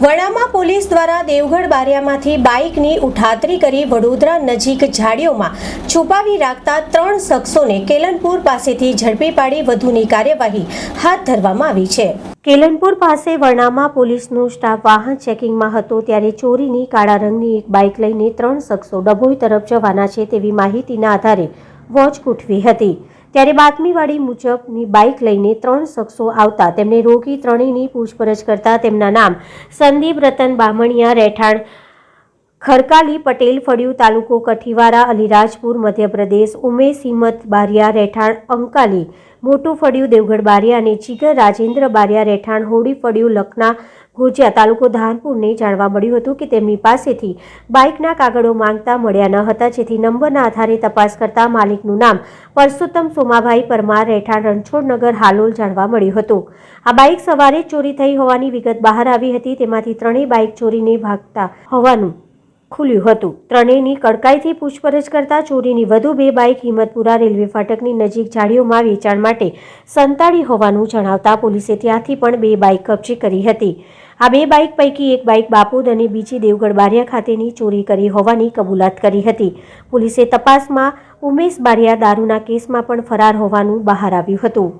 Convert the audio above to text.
વડામાં police દ્વારા દેવગઢ બારિયામાંથી બાઇકની ઉઠાતરી કરી વડોદરા નજીક ઝાડીઓમાં છુપાવી રાખતા ત્રણ શખ્સોને કેલનપુર પાસેથી ઝડપી પાડી વધુની કાર્યવાહી હાથ ધરવામાં આવી છે. કેલનપુર પાસે વરણામાં પોલીસનો સ્ટાફ વાહન ચેકિંગમાં હતો ત્યારે ચોરીની કાળા રંગની એક બાઇક લઈને ત્રણ શખ્સો ડભોઈ તરફ જવાના છે તેવી માહિતીના આધારે વોચ ગોઠવી હતી. ત્યારે બાતમીવાળી મુજબની બાઇક લઈને ત્રણ શખ્સો આવતા તેમને રોકી ત્રણેયની પૂછપરછ કરતા તેમના નામ સંદીપ રતન બામણિયા રહેઠાણ, ખરકાલી પટેલ, ફળિયું તાલુકો કઠીવારા, અલીરાજપુર, મધ્યપ્રદેશ, ઉમેશ હિંમત બારિયા રહેઠાણ, અંકાલી, મોટું ફળિયું દેવગઢ બારિયા અને જીગર રાજેન્દ્ર બારિયા રહેઠાણ હોડી ફળિયું લખના ગોજિયા તાલુકો ધાનપુરને જાણવા મળ્યું હતું કે તેમની પાસેથી બાઇકના કાગળો માંગતા મળ્યા ન હતા. જેથી નંબરના આધારે તપાસ કરતા માલિકનું નામ પરસોત્તમ સોમાભાઈ પરમાર રહેઠાણ રણછોડનગર હાલોલ જાણવા મળ્યું હતું. આ બાઇક સવારે ચોરી થઈ હોવાની વિગત બહાર આવી હતી. તેમાંથી ત્રણેય બાઇક ચોરીને ભાગતા હોવાનું ખુલ્યું હતું. ત્રણેયની કડકાઈથી પૂછપરછ કરતા ચોરીની વધુ બે બાઇક હિંમતપુરા રેલવે ફાટકની નજીક ઝાડીઓમાં વેચાણ માટે સંતાડી હોવાનું જણાવતા પોલીસે ત્યાંથી પણ બે બાઇક કબજે કરી હતી. આ બે બાઇક પૈકી એક બાઇક બાપુદ અને બીજી દેવગઢ બારિયા ખાતેની ચોરી કરી હોવાની કબૂલાત કરી હતી. પોલીસે તપાસમાં ઉમેશ બારિયા દારૂના કેસમાં પણ ફરાર હોવાનું બહાર આવ્યું હતું.